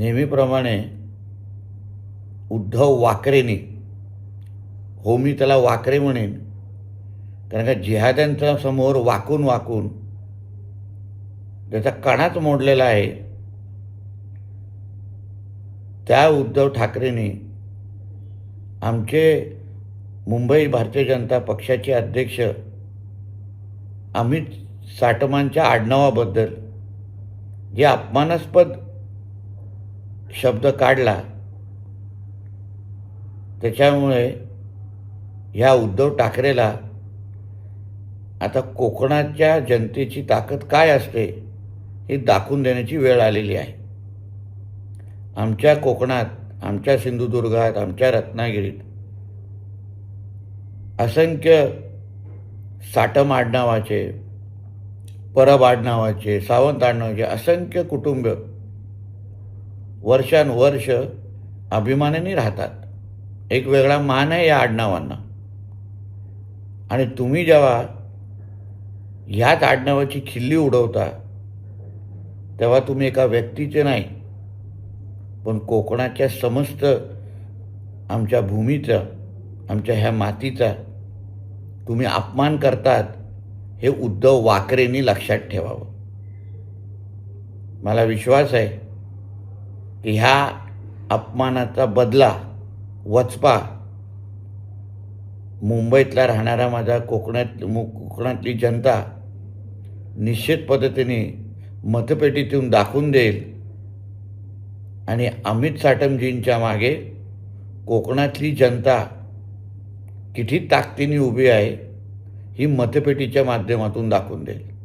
नेहमीप्रमाणे उद्धव वाकरेने हो मी त्याला वाकरे म्हणेन कारण का जिहाद्यांच्या समोर वाकून वाकून त्याचा कणाच मोडलेला आहे. त्या उद्धव ठाकरेने आमचे मुंबई भारतीय जनता पक्षाचे अध्यक्ष अमित साटमांच्या आडनावाबद्दल जे अपमानास्पद शब्द काढला त्याच्यामुळे ह्या उद्धव ठाकरेला आता कोकणाच्या जनतेची ताकद काय असते हे दाखवून देण्याची वेळ आलेली आहे. आमच्या कोकणात आमच्या सिंधुदुर्गात आमच्या रत्नागिरीत असंख्य साटम आडनावाचे परब आडनावाचे सावंत आडनावाचे असंख्य कुटुंब वर्षानुवर्ष अभिमानाने राहतात. एक वेगळा मान आहे या आडनावांना. आणि तुम्ही जेव्हा ह्याच आडनावाची खिल्ली उडवता तेव्हा तुम्ही एका व्यक्तीचे नाही पण कोकणाच्या समस्त आमच्या भूमीचा आमच्या ह्या मातीचा तुम्ही अपमान करतात हे उद्धव वाकरेंनी लक्षात ठेवावं. मला विश्वास आहे ह्या अपमानाचा बदला वचपा. मुंबईतला राहणारा माझा कोकणात मु कोकणातली जनता निश्चित पद्धतीने मतपेटीतून दाखवून देईल. आणि अमित साटमजींच्या मागे कोकणातली जनता किती ताकदीने उभी आहे ही मतपेटीच्या माध्यमातून दाखवून देईल.